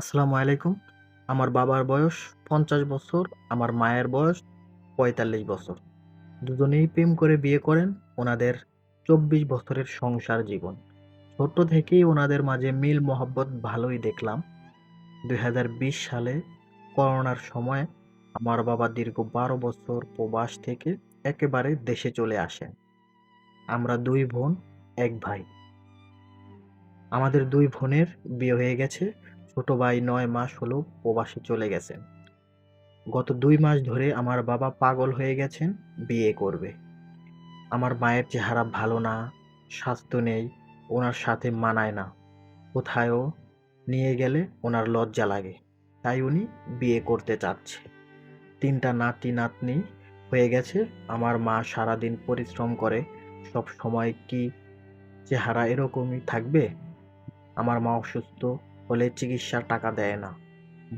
আসসালামু আলাইকুম। আমার বাবার বয়স পঞ্চাশ বছর, আমার মায়ের বয়স পঁয়তাল্লিশ বছর। দুজনেই প্রেম করে বিয়ে করেন ওনাদের চব্বিশ বছরের সংসার জীবন। ছোট্ট থেকেই ওনাদের মাঝে মিল, মহব্বত ভালোই দেখলাম। দুই হাজার বিশ সালে করোনার সময় আমার বাবা দীর্ঘ বারো বছর প্রবাস থেকে একেবারে দেশে চলে আসেন। আমরা দুই বোন, এক ভাই। আমাদের দুই বোনের বিয়ে হয়ে গেছে। ছোট ভাই নয় মাস হলো প্রবাসে চলে গেছেন গত দুই মাস ধরে আমার বাবা পাগল হয়ে গেছেন, বিয়ে করবে। আমার মায়ের চেহারা ভালো না, স্বাস্থ্য নেই, ওনার সাথে মানায় না। কোথায়ও নিয়ে গেলে ওনার লজ্জা লাগে, তাই উনি বিয়ে করতে চাচ্ছে। তিনটা নাতি নাতনি হয়ে গেছে, আমার মা সারাদিন পরিশ্রম করে সব সময় কি চেহারা এরকমই থাকবে? আমার মা অসুস্থ হলে চিকিৎসার টাকা দেয় না।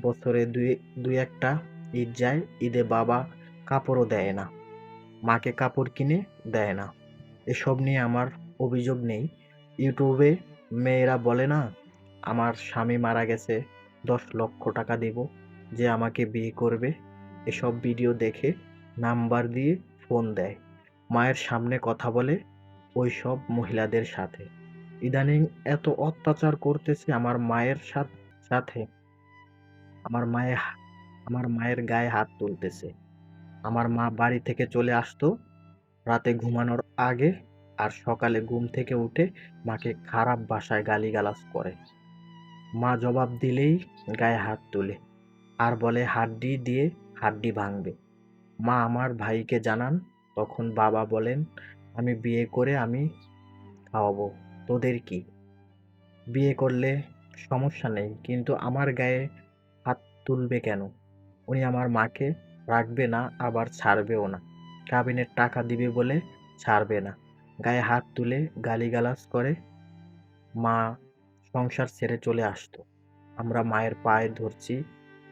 বছরে দুই দুই একটা ঈদ যায়, ঈদে বাবা কাপড়ও দেয় না, মাকে কাপড় কিনে দেয় না। এসব নিয়ে আমার অভিযোগ নেই। ইউটিউবে মেয়েরা বলে না, আমার স্বামী মারা গেছে, দশ লক্ষ টাকা দেব, যে আমাকে বিয়ে করবে। এসব ভিডিও দেখে নাম্বার দিয়ে ফোন দেয়। মায়ের সামনে কথা বলে ওই সব মহিলাদের সাথে। ইদানিং এত অত্যাচার করতেছে আমার মায়ের সাথে আমার মায়ের আমার মায়ের গায়ে হাত তুলতেছে। আমার মা বাড়ি থেকে চলে আসতো রাতে ঘুমানোর আগে আর সকালে ঘুম থেকে উঠে মাকে খারাপ ভাষায় গালিগালাজ করে। মা জবাব দিলেই গায়ে হাত তুলে আর বলে, হাড্ডি দিয়ে হাড্ডি ভাঙবে। মা আমার ভাইকে জানান, তখন বাবা বলেন, আমি বিয়ে করে আমি খাওয়াবো। তোদের কি? বিয়ে করলে সমস্যা নেই, কিন্তু আমার গায়ে হাত তুলবে কেন? উনি আমার মাকে রাখবে না, আবার ছাড়বেও না। কাবিনের টাকা দিবে বলে ছাড়বে না। গায়ে হাত তুলে গালিগালাজ করে মা সংসার ছেড়ে চলে আসতো। আমরা মায়ের পায়ে ধরছি,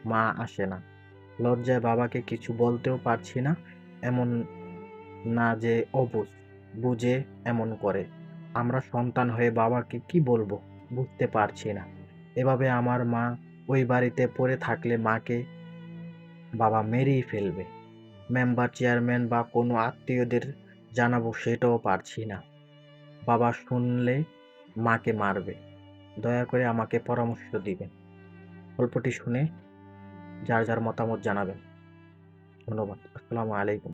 মা আসে না। লজ্জায় বাবাকে কিছু বলতেও পারছি না, এমন না যে অবুঝ, বুঝে এমন করে। আমরা সন্তান হয়ে বাবাকে কি বলব? বুঝতে পারছি না। এভাবে আমার মা ওই বাড়িতে পড়ে থাকলে মাকে বাবা মেরেই ফেলবে। মেম্বার চেয়ারম্যান বা কোনো আত্মীয়দের জানাব সেটাও পারছি না। বাবা শুনলে মাকে মারবে। দয়া করে আমাকে পরামর্শ দিবেন। গল্পটি শুনে যার যার মতামত জানাবেন। ধন্যবাদ। আসসালামু আলাইকুম।